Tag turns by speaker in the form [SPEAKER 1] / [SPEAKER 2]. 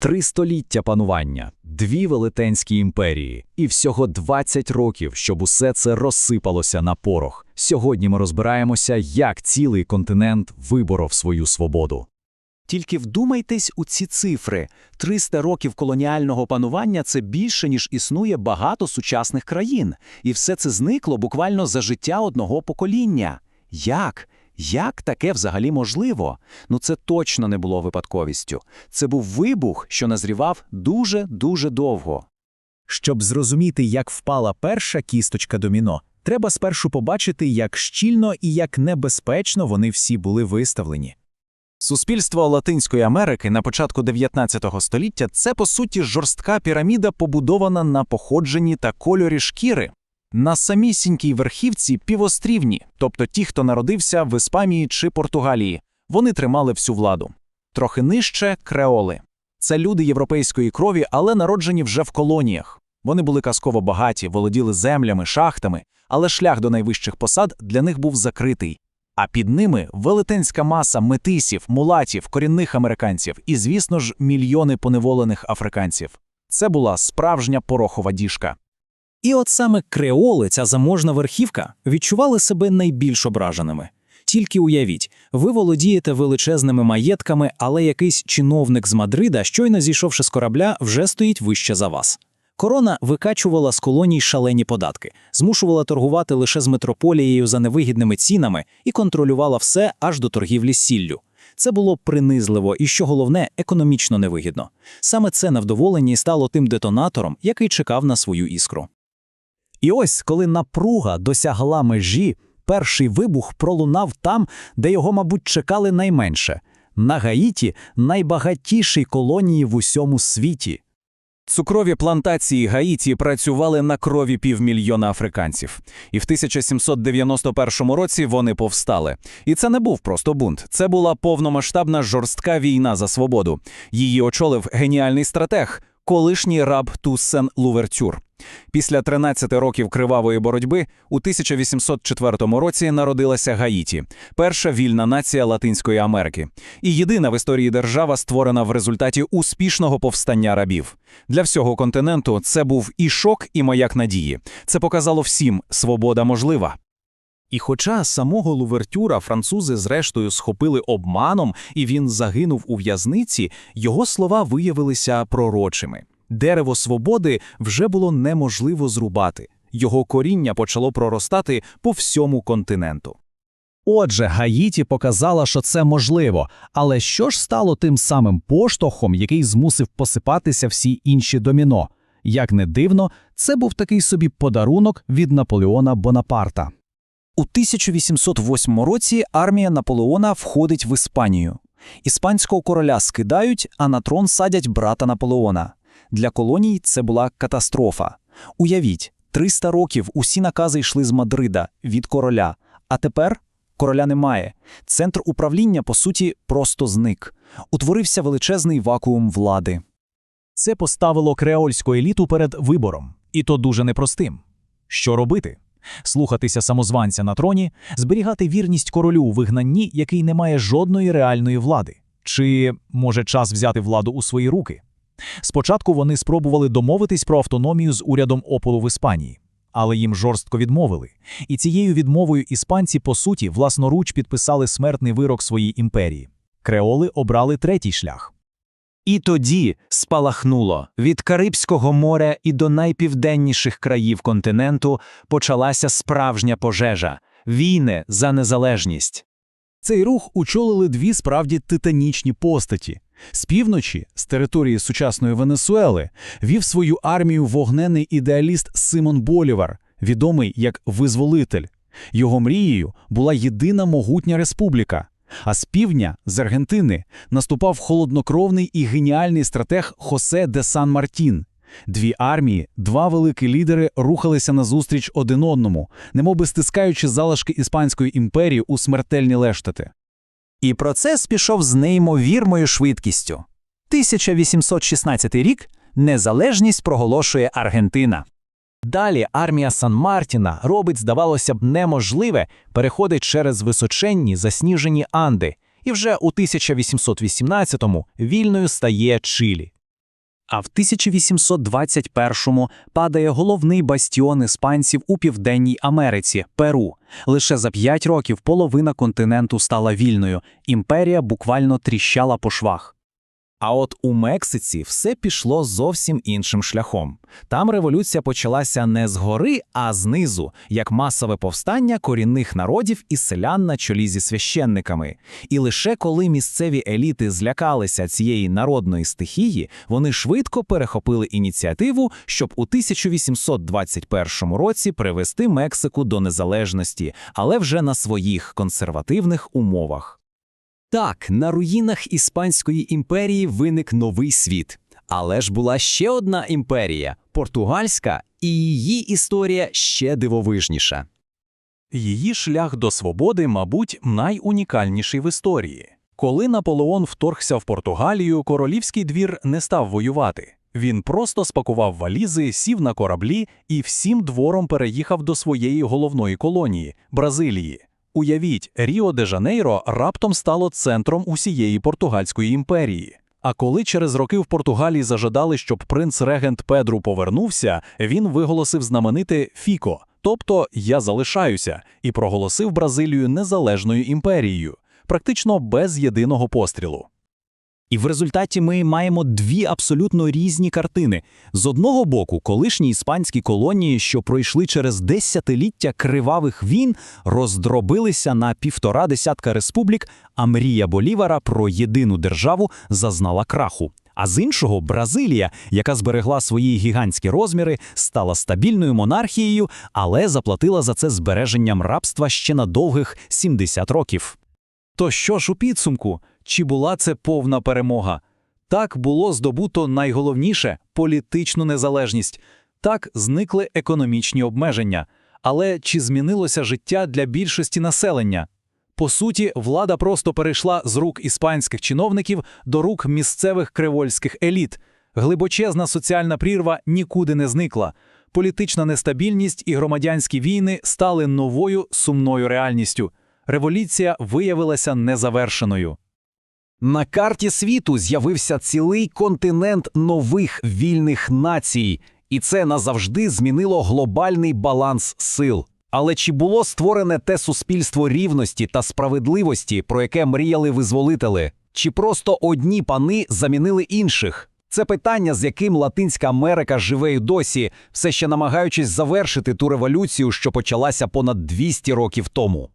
[SPEAKER 1] Три століття панування, дві велетенські імперії і всього 20 років, щоб усе це розсипалося на порох. Сьогодні ми розбираємося, як цілий континент виборов свою свободу.
[SPEAKER 2] Тільки вдумайтесь у ці цифри. 300 років колоніального панування – це більше, ніж існує багато сучасних країн. І все це зникло буквально за життя одного покоління. Як? Як таке взагалі можливо? Ну це точно не було випадковістю. Це був вибух, що назрівав дуже-дуже довго.
[SPEAKER 3] Щоб зрозуміти, як впала перша кісточка доміно, треба спершу побачити, як щільно і як небезпечно вони всі були виставлені.
[SPEAKER 2] Суспільство Латинської Америки на початку 19 століття – це, по суті, жорстка піраміда, побудована на походженні та кольорі шкіри. На самісінькій верхівці півострівні, тобто ті, хто народився в Іспанії чи Португалії, вони тримали всю владу. Трохи нижче – креоли. Це люди європейської крові, але народжені вже в колоніях. Вони були казково багаті, володіли землями, шахтами, але шлях до найвищих посад для них був закритий. А під ними велетенська маса метисів, мулатів, корінних американців і, звісно ж, мільйони поневолених африканців. Це була справжня порохова діжка.
[SPEAKER 4] І от саме креоли, ця заможна верхівка, відчували себе найбільш ображеними. Тільки уявіть, ви володієте величезними маєтками, але якийсь чиновник з Мадрида, щойно зійшовши з корабля, вже стоїть вище за вас. Корона викачувала з колоній шалені податки, змушувала торгувати лише з метрополією за невигідними цінами і контролювала все аж до торгівлі сіллю. Це було принизливо і, що головне, економічно невигідно. Саме це невдоволення і стало тим детонатором, який чекав на свою іскру.
[SPEAKER 3] І ось, коли напруга досягла межі, перший вибух пролунав там, де його, мабуть, чекали найменше – на Гаїті, найбагатішій колонії в усьому світі.
[SPEAKER 2] Цукрові плантації Гаїті працювали на крові півмільйона африканців. І в 1791 році вони повстали. І це не був просто бунт. Це була повномасштабна жорстка війна за свободу. Її очолив геніальний стратег, колишній раб Туссен Лувертюр. Після 13 років кривавої боротьби у 1804 році народилася Гаїті, перша вільна нація Латинської Америки, і єдина в історії держава, створена в результаті успішного повстання рабів. Для всього континенту це був і шок, і маяк надії. Це показало всім, свобода можлива.
[SPEAKER 3] І хоча самого Лувертюра французи зрештою схопили обманом, і він загинув у в'язниці, його слова виявилися пророчими. Дерево свободи вже було неможливо зрубати. Його коріння почало проростати по всьому континенту. Отже, Гаїті показала, що це можливо, але що ж стало тим самим поштовхом, який змусив посипатися всі інші доміно? Як не дивно, це був такий собі подарунок від Наполеона Бонапарта.
[SPEAKER 4] У 1808 році армія Наполеона входить в Іспанію. Іспанського короля скидають, а на трон садять брата Наполеона. Для колоній це була катастрофа. Уявіть, 300 років усі накази йшли з Мадрида від короля, а тепер короля немає. Центр управління, по суті, просто зник. Утворився величезний вакуум влади.
[SPEAKER 3] Це поставило креольську еліту перед вибором, і то дуже непростим. Що робити? Слухатися самозванця на троні, зберігати вірність королю у вигнанні, який не має жодної реальної влади. Чи може час взяти владу у свої руки? Спочатку вони спробували домовитись про автономію з урядом Ополу в Іспанії, але їм жорстко відмовили. І цією відмовою іспанці, по суті, власноруч підписали смертний вирок своїй імперії. Креоли обрали третій шлях.
[SPEAKER 2] І тоді спалахнуло від Карибського моря і до найпівденніших країв континенту почалася справжня пожежа війни за незалежність.
[SPEAKER 3] Цей рух очолили дві справді титанічні постаті. З півночі, з території сучасної Венесуели, вів свою армію вогнений ідеаліст Симон Болівар, відомий як визволитель. Його мрією була єдина могутня республіка. А з півдня, з Аргентини, наступав холоднокровний і геніальний стратег Хосе де Сан Мартін. Дві армії, два великі лідери рухалися назустріч один одному, немоби стискаючи залишки Іспанської імперії у смертельні лештати.
[SPEAKER 4] І процес пішов з неймовірною швидкістю. 1816 рік незалежність проголошує Аргентина.
[SPEAKER 3] Далі армія Сан-Мартіна робить, здавалося б, неможливе, переходить через височенні засніжені Анди, і вже у 1818-му вільною стає Чилі.
[SPEAKER 4] А в 1821-му падає головний бастіон іспанців у Південній Америці – Перу. Лише за п'ять років половина континенту стала вільною, імперія буквально тріщала по швах.
[SPEAKER 2] А от у Мексиці все пішло зовсім іншим шляхом. Там революція почалася не згори, а знизу, як масове повстання корінних народів і селян на чолі зі священниками. І лише коли місцеві еліти злякалися цієї народної стихії, вони швидко перехопили ініціативу, щоб у 1821 році привести Мексику до незалежності, але вже на своїх консервативних умовах.
[SPEAKER 5] Так, на руїнах Іспанської імперії виник новий світ. Але ж була ще одна імперія португальська, і її історія ще дивовижніша.
[SPEAKER 3] Її шлях до свободи, мабуть, найунікальніший в історії. Коли Наполеон вторгся в Португалію, королівський двір не став воювати. Він просто спакував валізи, сів на кораблі і всім двором переїхав до своєї головної колонії Бразилії. Уявіть, Ріо-де-Жанейро раптом стало центром усієї португальської імперії. А коли через роки в Португалії зажадали, щоб принц-регент Педру повернувся, він виголосив знамените Фіко, тобто Я залишаюся, і проголосив Бразилію незалежною імперією, практично без єдиного пострілу.
[SPEAKER 4] І в результаті ми маємо дві абсолютно різні картини. З одного боку, колишні іспанські колонії, що пройшли через десятиліття кривавих війн, роздробилися на півтора десятка республік, а мрія Болівара про єдину державу зазнала краху. А з іншого, Бразилія, яка зберегла свої гігантські розміри, стала стабільною монархією, але заплатила за це збереженням рабства ще на довгих 70 років. То що ж у підсумку? Чи була це повна перемога? Так було здобуто найголовніше політичну незалежність. Так зникли економічні обмеження. Але чи змінилося життя для більшості населення? По суті, влада просто перейшла з рук іспанських чиновників до рук місцевих кривольських еліт. Глибочезна соціальна прірва нікуди не зникла. Політична нестабільність і громадянські війни стали новою сумною реальністю. Революція виявилася незавершеною.
[SPEAKER 5] На карті світу з'явився цілий континент нових вільних націй, і це назавжди змінило глобальний баланс сил. Але чи було створене те суспільство рівності та справедливості, про яке мріяли визволителі? Чи просто одні пани замінили інших? Це питання, з яким Латинська Америка живе й досі, все ще намагаючись завершити ту революцію, що почалася понад 200 років тому.